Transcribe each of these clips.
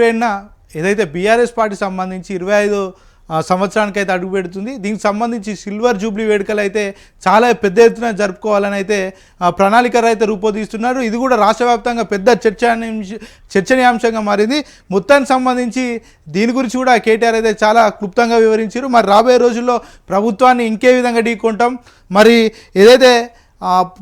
ఏళ్ళ ఏదైతే BRS party సంబంధించి ఇరవై ఐదు సంవత్సరానికి అయితే అడుగు పెడుతుంది. దీనికి సంబంధించి సిల్వర్ జూబ్లీ వేడుకలు అయితే చాలా పెద్ద ఎత్తున జరుపుకోవాలని అయితే ప్రణాళిక అయితే రూపొందిస్తున్నారు. ఇది కూడా రాష్ట్ర వ్యాప్తంగా పెద్ద చర్చనీయాంశ చర్చనీయాంశంగా మారింది. మొత్తానికి సంబంధించి దీని గురించి కూడా కేటీఆర్ అయితే చాలా క్లుప్తంగా వివరించారు. మరి రాబోయే రోజుల్లో ప్రభుత్వాన్ని ఇంకే విధంగా ఢీకొంటాం. మరి ఏదైతే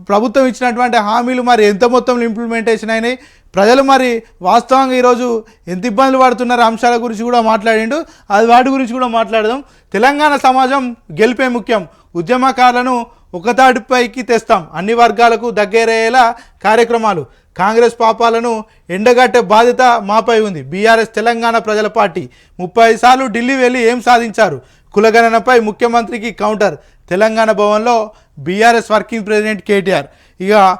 ప్రభుత్వం ఇచ్చినటువంటి హామీలు మరి ఎంత మొత్తంలో ఇంప్లిమెంటేషన్ అయినాయి? ప్రజలు మరి వాస్తవంగా ఈరోజు ఎంత ఇబ్బందులు పడుతున్నారు అంశాల గురించి కూడా మాట్లాడిండు. అది వాటి గురించి కూడా మాట్లాడదాం. తెలంగాణ సమాజం గెలిపే ముఖ్యం. ఉద్యమకారులను ఒకతాటిపైకి తెస్తాం. అన్ని వర్గాలకు దగ్గరయ్యేలా కార్యక్రమాలు. కాంగ్రెస్ పాపాలను ఎండగట్టే బాధ్యత మాపై ఉంది. బీఆర్ఎస్ తెలంగాణ ప్రజల పార్టీ. ముప్పై సార్లు ఢిల్లీ వెళ్ళి ఏం సాధించారు? కులగణనపై ముఖ్యమంత్రికి కౌంటర్. తెలంగాణ భవన్లో బీఆర్ఎస్ వర్కింగ్ ప్రెసిడెంట్ కేటీఆర్. ఇక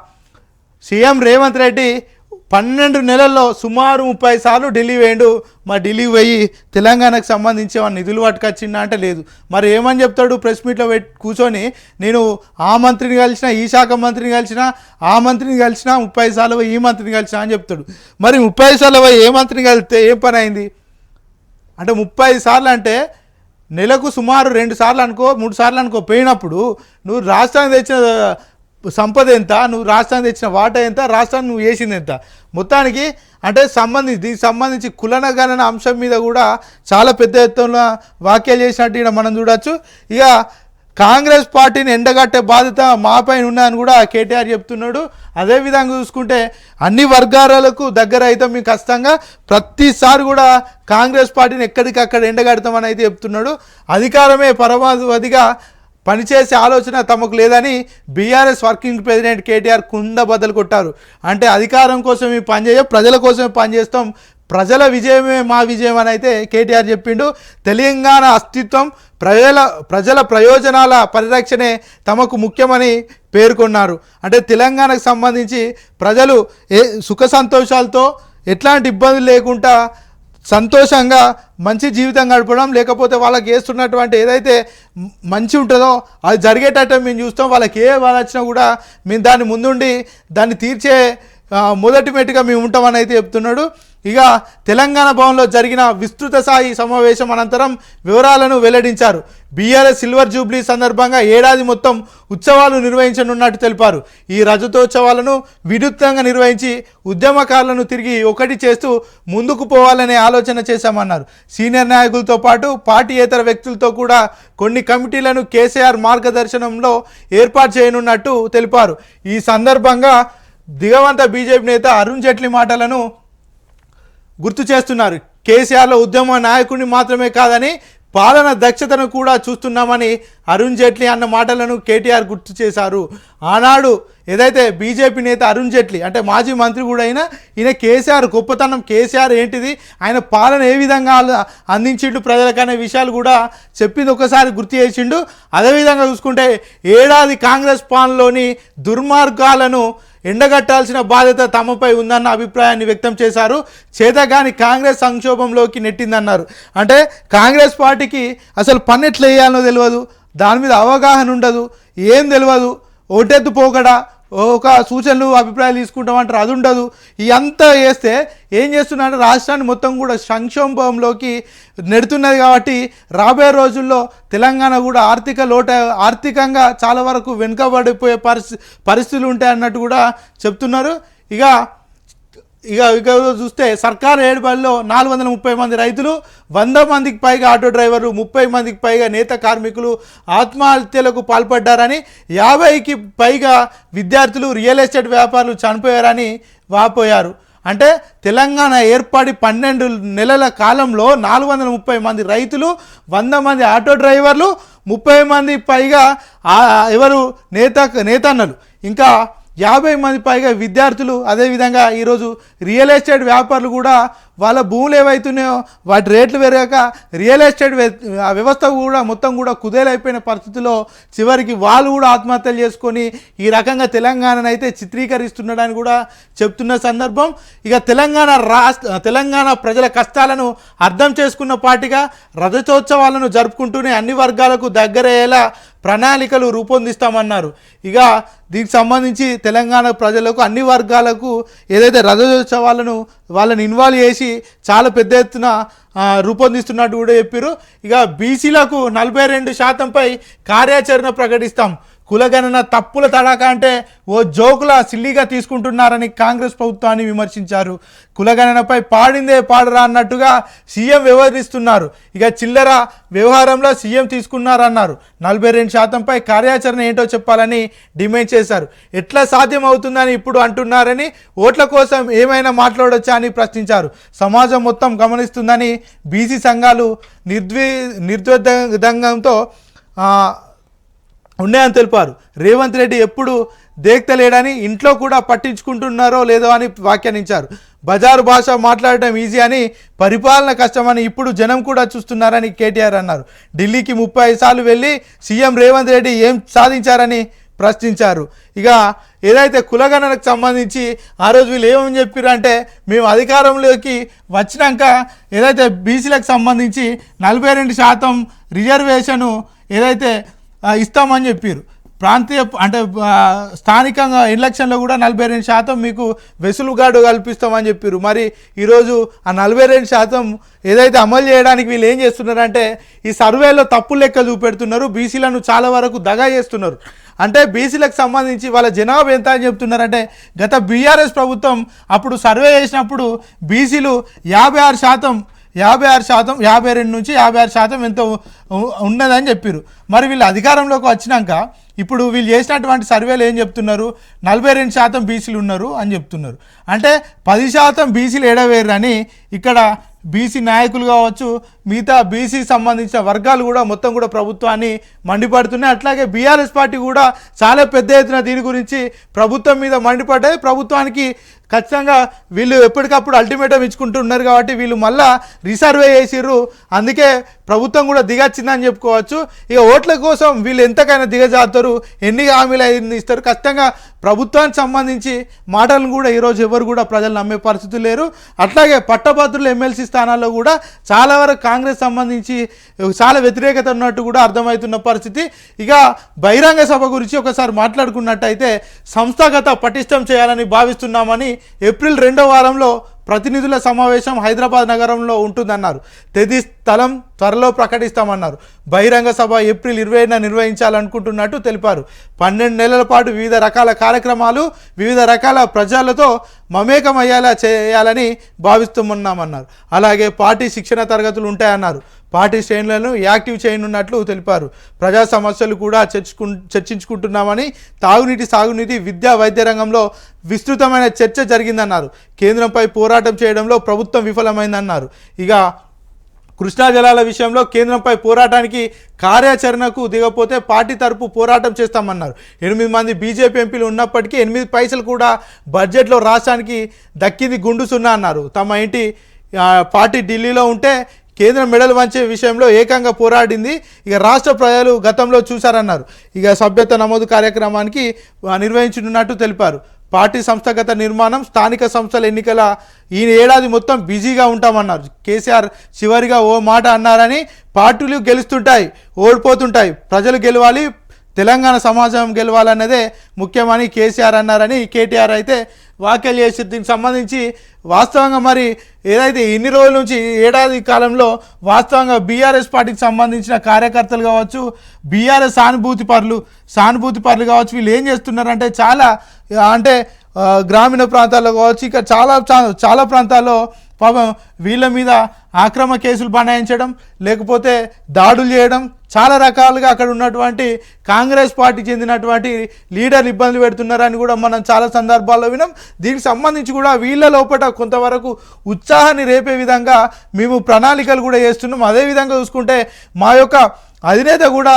సీఎం రేవంత్ రెడ్డి పన్నెండు నెలల్లో సుమారు ముప్పై సార్లు ఢిల్లీ వేయండు. మరి ఢిల్లీ పోయి తెలంగాణకు సంబంధించి ఏమన్నా నిధులు పట్టుకొచ్చిందా అంటే లేదు. మరి ఏమని చెప్తాడు ప్రెస్ మీట్లో పెట్టి కూర్చొని? నేను ఆ మంత్రిని కలిసిన ఈ శాఖ మంత్రిని కలిసిన ఆ మంత్రిని కలిసిన ముప్పై సార్లు పోయి ఈ మంత్రిని కలిసిన అని చెప్తాడు. మరి ముప్పై సార్లు పోయి ఏ మంత్రిని కలిస్తే ఏం పని అయింది? అంటే ముప్పై సార్లు అంటే నెలకు సుమారు రెండు సార్లు అనుకో మూడు సార్లు అనుకో పోయినప్పుడు నువ్వు రాష్ట్రానికి తెచ్చిన సంపద ఎంత? నువ్వు రాష్ట్రానికి తెచ్చిన వాటా ఎంత? రాష్ట్రాన్ని నువ్వు వేసింది ఎంత? మొత్తానికి అంటే సంబంధించి దీనికి సంబంధించి కులనగణన అంశం మీద కూడా చాలా పెద్ద ఎత్తున వ్యాఖ్యలు చేసినట్టు ఇక్కడ మనం చూడవచ్చు ఇక కాంగ్రెస్ పార్టీని ఎండగట్టే బాధ్యత మాపైన ఉన్నదని కూడా కేటీఆర్ చెప్తున్నాడు. అదేవిధంగా చూసుకుంటే అన్ని వర్గాలకు దగ్గర అయితే మేము ఖచ్చితంగా ప్రతిసారి కూడా కాంగ్రెస్ పార్టీని ఎక్కడికక్కడ ఎండగడతామని అయితే చెప్తున్నాడు. అధికారమే పరమావధిగా పనిచేసే ఆలోచన తమకు లేదని బీఆర్ఎస్ వర్కింగ్ ప్రెసిడెంట్ కేటీఆర్ కుండ బద్దలు కొట్టారు. అంటే అధికారం కోసం మేము పనిచేయం ప్రజల కోసమే పనిచేస్తాం ప్రజల విజయమే మా విజయం అని అయితే కేటీఆర్ చెప్పిండు. తెలంగాణ అస్తిత్వం ప్రజల ప్రజల ప్రయోజనాల పరిరక్షణే తమకు ముఖ్యమని పేర్కొన్నారు. అంటే తెలంగాణకు సంబంధించి ప్రజలు ఏ సుఖ సంతోషాలతో ఎట్లాంటి ఇబ్బందులు లేకుండా సంతోషంగా మంచి జీవితం గడపడం లేకపోతే వాళ్ళకి వేస్తున్నటువంటి ఏదైతే మంచి ఉంటుందో అది జరిగేటట్టు మేము చూస్తాం. వాళ్ళకి ఏ బాధ వచ్చినా కూడా మేము దాన్ని ముందుండి దాన్ని తీర్చే మొదటి మెట్టుగా మేము ఉంటామని అయితే చెప్తున్నాడు. ఇక తెలంగాణ భవన్లో జరిగిన విస్తృత స్థాయి సమావేశం అనంతరం వివరాలను వెల్లడించారు. బీఆర్ఎస్ సిల్వర్ జూబ్లీ సందర్భంగా ఏడాది మొత్తం ఉత్సవాలు నిర్వహించనున్నట్టు తెలిపారు. ఈ రజతోత్సవాలను వినూత్నంగా నిర్వహించి ఉద్యమకారులను తిరిగి ఒకటి చేస్తూ ముందుకు పోవాలనే ఆలోచన చేశామన్నారు. సీనియర్ నాయకులతో పాటు పార్టీయేతర వ్యక్తులతో కూడా కొన్ని కమిటీలను కేసీఆర్ మార్గదర్శనంలో ఏర్పాటు చేయనున్నట్టు తెలిపారు. ఈ సందర్భంగా దిగవంత బీజేపీ నేత అరుణ్ జైట్లీ మాటలను గుర్తు చేస్తున్నారు. కేసీఆర్లో ఉద్యమ నాయకుడిని మాత్రమే కాదని పాలన దక్షతను కూడా చూస్తున్నామని అరుణ్ జైట్లీ అన్న మాటలను కేటీఆర్ గుర్తు చేశారు. ఆనాడు ఏదైతే బీజేపీ నేత అరుణ్ జైట్లీ అంటే మాజీ మంత్రి కూడా అయినా ఈయన కేసీఆర్ గొప్పతనం కేసీఆర్ ఏంటిది ఆయన పాలన ఏ విధంగా అల- అందించిండు ప్రజలకనే విషయాలు కూడా చెప్పింది ఒకసారి గుర్తు చేసిండు. అదేవిధంగా చూసుకుంటే ఏడాది కాంగ్రెస్ పాలనలోని దుర్మార్గాలను ఎండగట్టాల్సిన బాధ్యత తమపై ఉందన్న అభిప్రాయాన్ని వ్యక్తం చేశారు. చేతగాని కాంగ్రెస్ సంక్షోభంలోకి నెట్టిందన్నారు. అంటే కాంగ్రెస్ పార్టీకి అసలు పన్నెట్లు వేయాలనో తెలియదు దాని మీద అవగాహన ఉండదు. ఏం తెలియదు ఓటెత్తు పోకడా? ఒక సూచనలు అభిప్రాయాలు తీసుకుంటామంటారు అది ఉండదు. ఇదంతా చేస్తే ఏం చేస్తున్నారంటే రాష్ట్రాన్ని మొత్తం కూడా సంక్షోభంలోకి నెడుతున్నది కాబట్టి రాబోయే రోజుల్లో తెలంగాణ కూడా ఆర్థిక లోట ఆర్థికంగా చాలా వరకు వెనుకబడిపోయే పరిస్థితి పరిస్థితులు ఉంటాయి అన్నట్టు కూడా చెప్తున్నారు. ఇక ఇక ఇక చూస్తే సర్కారు ఏడుబడిలో నాలుగు వందల ముప్పై మంది రైతులు వంద మందికి పైగా ఆటో డ్రైవర్లు ముప్పై మందికి పైగా నేత కార్మికులు ఆత్మహత్యలకు పాల్పడ్డారని యాభైకి పైగా విద్యార్థులు రియల్ ఎస్టేట్ వ్యాపారులు చనిపోయారని వాపోయారు. అంటే తెలంగాణ ఏర్పడి పన్నెండు నెలల కాలంలో నాలుగు వందల ముప్పై మంది రైతులు వంద మంది ఆటో డ్రైవర్లు ముప్పై మంది పైగా ఎవరు నేత నేతన్నలు. ఇంకా యాభై మంది పైగా విద్యార్థులు అదేవిధంగా ఈరోజు రియల్ ఎస్టేట్ వ్యాపారులు కూడా వాళ్ళ భూములు ఏవైతున్నాయో వాటి రేట్లు పెరగాక రియల్ ఎస్టేట్ వ్య- ఆ వ్యవస్థ కూడా మొత్తం కూడా కుదేలైపోయిన పరిస్థితిలో చివరికి వాళ్ళు కూడా ఆత్మహత్యలు చేసుకొని ఈ రకంగా తెలంగాణను అయితే చిత్రీకరిస్తున్నాడని కూడా చెప్తున్న సందర్భం. ఇక తెలంగాణ రాష్ట్ర తెలంగాణ ప్రజల కష్టాలను అర్థం చేసుకున్న పార్టీగా రజతోత్సవాలను జరుపుకుంటూనే అన్ని వర్గాలకు దగ్గరయ్యేలా ప్రణాళికలు రూపొందిస్తామన్నారు. ఇక దీనికి సంబంధించి తెలంగాణ ప్రజలకు అన్ని వర్గాలకు ఏదైతే రథోత్సవాలను వాళ్ళని ఇన్వాల్వ్ చేసి చాలా పెద్ద ఎత్తున రూపొందిస్తున్నట్టు కూడా చెప్పారు ఇక బీసీలకు నలభై రెండు శాతంపై కార్యాచరణ ప్రకటిస్తాం. కులగణన తప్పుల తడాక అంటే ఓ జోకుల సిల్లీగా తీసుకుంటున్నారని కాంగ్రెస్ ప్రభుత్వాన్ని విమర్శించారు. కులగణనపై పాడిందే పాడరా అన్నట్టుగా సీఎం వ్యవహరిస్తున్నారు. ఇక చిల్లర వ్యవహారంలో సీఎం తీసుకున్నారన్నారు. నలభై రెండు శాతంపై కార్యాచరణ ఏంటో చెప్పాలని డిమాండ్ చేశారు. ఎట్లా సాధ్యం అవుతుందని ఇప్పుడు అంటున్నారని ఓట్ల కోసం ఏమైనా మాట్లాడొచ్చా అని ప్రశ్నించారు. సమాజం మొత్తం గమనిస్తుందని బీసీ సంఘాలు నిర్ద్వి నిర్ద్వందంగంతో ఉన్నాయని తెలిపారు. రేవంత్ రెడ్డి ఎప్పుడు దేక్తలేడని ఇంట్లో కూడా పట్టించుకుంటున్నారో లేదో అని వ్యాఖ్యానించారు. బజారు భాష మాట్లాడటం ఈజీ అని పరిపాలన కష్టమని ఇప్పుడు జనం కూడా చూస్తున్నారని కేటీఆర్ అన్నారు. ఢిల్లీకి ముప్పై సార్లు వెళ్ళి సీఎం రేవంత్ రెడ్డి ఏం సాధించారని ప్రశ్నించారు. ఇక ఏదైతే కులగణనకు సంబంధించి ఆ రోజు వీళ్ళు ఏమని చెప్పారు అంటే మేము అధికారంలోకి వచ్చినాక ఏదైతే బీసీలకు సంబంధించి నలభై రెండు శాతం రిజర్వేషను ఏదైతే ఇస్తామని చెప్పారు ప్రాంతీయ అంటే స్థానికంగా ఎలక్షన్లో కూడా నలభై రెండు శాతం మీకు వెసులుగాడు కల్పిస్తామని చెప్పారు మరి ఈరోజు ఆ నలభై రెండు శాతం ఏదైతే అమలు చేయడానికి వీళ్ళు ఏం చేస్తున్నారంటే ఈ సర్వేలో తప్పు లెక్క చూపెడుతున్నారు బీసీలను చాలా వరకు దగా చేస్తున్నారు. అంటే బీసీలకు సంబంధించి వాళ్ళ జనాభా ఎంత అని చెప్తున్నారంటే గత బీఆర్ఎస్ ప్రభుత్వం అప్పుడు సర్వే చేసినప్పుడు బీసీలు యాభై ఆరు శాతం యాభై ఆరు శాతం యాభై రెండు నుంచి యాభై ఆరు శాతం ఎంతో ఉన్నదని చెప్పారు మరి వీళ్ళు అధికారంలోకి వచ్చినాక ఇప్పుడు వీళ్ళు చేసినటువంటి సర్వేలు ఏం చెప్తున్నారు? నలభై రెండు శాతం బీసీలు ఉన్నారు అని చెప్తున్నారు. అంటే పది శాతం బీసీలు ఏడవేరు అని ఇక్కడ బీసీ నాయకులు కావచ్చు మిగతా బీసీ సంబంధించిన వర్గాలు కూడా మొత్తం కూడా ప్రభుత్వాన్ని మండిపడుతున్నాయి. అట్లాగే బీఆర్ఎస్ పార్టీ కూడా చాలా పెద్ద ఎత్తున దీని గురించి ప్రభుత్వం మీద మండిపడ్డది. ప్రభుత్వానికి ఖచ్చితంగా వీళ్ళు ఎప్పటికప్పుడు అల్టిమేటం ఇచ్చుకుంటున్నారు కాబట్టి వీళ్ళు మళ్ళా రిసర్వే చేసిర్రు. అందుకే ప్రభుత్వం కూడా దిగచ్చిందని చెప్పుకోవచ్చు. ఇక ఓట్ల కోసం వీళ్ళు ఎంతకైనా దిగజారుతారు? ఎన్ని హామీలు అయింది ఇస్తారు? ఖచ్చితంగా ప్రభుత్వానికి సంబంధించి మాటలను కూడా ఈరోజు ఎవరు కూడా ప్రజలు నమ్మే పరిస్థితి లేరు. అట్లాగే పట్టభద్రుల ఎమ్మెల్సీ స్థానాల్లో కూడా చాలా వరకు కాంగ్రెస్ సంబంధించి చాలా వ్యతిరేకత ఉన్నట్టు కూడా అర్థమవుతున్న పరిస్థితి. ఇక బహిరంగ సభ గురించి ఒకసారి మాట్లాడుకున్నట్టయితే సంస్థాగత పటిష్టం చేయాలని భావిస్తున్నామని ఏప్రిల్ రెండో వారంలో ప్రతినిధుల సమావేశం హైదరాబాద్ నగరంలో ఉంటుందన్నారు. తేదీ స్థలం త్వరలో ప్రకటిస్తామన్నారు. బహిరంగ సభ ఏప్రిల్ ఇరవైన నిర్వహించాలనుకుంటున్నట్టు తెలిపారు. పన్నెండు నెలల పాటు వివిధ రకాల కార్యక్రమాలు వివిధ రకాల ప్రజలతో మమేకమయ్యేలా చేయాలని భావిస్తున్నామన్నారు. అలాగే పార్టీ శిక్షణ తరగతులు ఉంటాయన్నారు. పార్టీ శ్రేణులను యాక్టివ్ చేయనున్నట్లు తెలిపారు. ప్రజా సమస్యలు కూడా చర్చకు చర్చించుకుంటున్నామని తాగునీటి సాగునీటి విద్యా వైద్య రంగంలో విస్తృతమైన చర్చ జరిగిందన్నారు. కేంద్రంపై పోరాటం చేయడంలో ప్రభుత్వం విఫలమైందన్నారు. ఇక కృష్ణా జలాల విషయంలో కేంద్రంపై పోరాటానికి కార్యాచరణకు దిగపోతే పార్టీ తరపు పోరాటం చేస్తామన్నారు. ఎనిమిది మంది బీజేపీ ఎంపీలు ఉన్నప్పటికీ ఎనిమిది పైసలు కూడా బడ్జెట్లో రాష్ట్రానికి దక్కింది గుండు సున్నా అన్నారు. తమ ఇంటి పార్టీ ఢిల్లీలో ఉంటే కేంద్రం మెడలు వంచే విషయంలో ఏకంగా పోరాడింది. ఇక రాష్ట్ర ప్రజలు గతంలో చూశారన్నారు. ఇక సభ్యత నమోదు కార్యక్రమానికి నిర్వహించనున్నట్టు తెలిపారు. పార్టీ సంస్థాగత నిర్మాణం స్థానిక సంస్థల ఎన్నికల ఈ ఏడాది మొత్తం బిజీగా ఉంటామన్నారు. కేసీఆర్ చివరిగా ఓ మాట అన్నారని పార్టీలు గెలుస్తుంటాయి ఓడిపోతుంటాయి. ప్రజలు గెలవాలి తెలంగాణ సమాజం గెలవాలన్నదే ముఖ్యమని కేసీఆర్ అన్నారని కేటీఆర్ అయితే వ్యాఖ్యలు చేసి దీనికి సంబంధించి వాస్తవంగా మరి ఏదైతే ఇన్ని రోజుల నుంచి ఏడాది కాలంలో వాస్తవంగా బీఆర్ఎస్ పార్టీకి సంబంధించిన కార్యకర్తలు కావచ్చు బీఆర్ఎస్ సానుభూతి పరులు సానుభూతి పరులు కావచ్చు వీళ్ళు ఏం చేస్తున్నారంటే చాలా అంటే గ్రామీణ ప్రాంతాల్లో కావచ్చు ఇక చాలా చాలా ప్రాంతాల్లో పాపం వీళ్ళ మీద ఆక్రమ కేసులు బనాయించడం లేకపోతే దాడులు చేయడం చాలా రకాలుగా అక్కడ ఉన్నటువంటి కాంగ్రెస్ పార్టీ చెందినటువంటి లీడర్లు ఇబ్బందులు పెడుతున్నారని కూడా మనం చాలా సందర్భాల్లో విన్నాం. దీనికి సంబంధించి కూడా వీళ్ళ లోపల కొంతవరకు ఉత్సాహాన్ని రేపే విధంగా మేము ప్రణాళికలు కూడా చేస్తున్నాం అదేవిధంగా చూసుకుంటే మా యొక్క అధినేత కూడా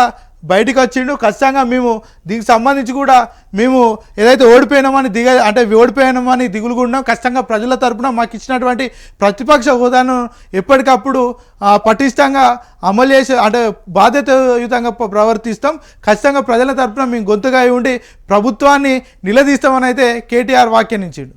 బయటికి వచ్చిండు. ఖచ్చితంగా మేము దీనికి సంబంధించి కూడా మేము ఏదైతే ఓడిపోయినామని దిగ అంటే ఓడిపోయినామని దిగులు ఉన్నాం ఖచ్చితంగా ప్రజల తరపున మాకు ఇచ్చినటువంటి ప్రతిపక్ష హోదాను ఎప్పటికప్పుడు పటిష్టంగా అమలు చేసే అంటే బాధ్యతయుతంగా ప్రవర్తిస్తాం. ఖచ్చితంగా ప్రజల తరపున మేము గొంతుగా అయి ఉండి ప్రభుత్వాన్ని నిలదీస్తామని అయితే కేటీఆర్ వ్యాఖ్యానించిండు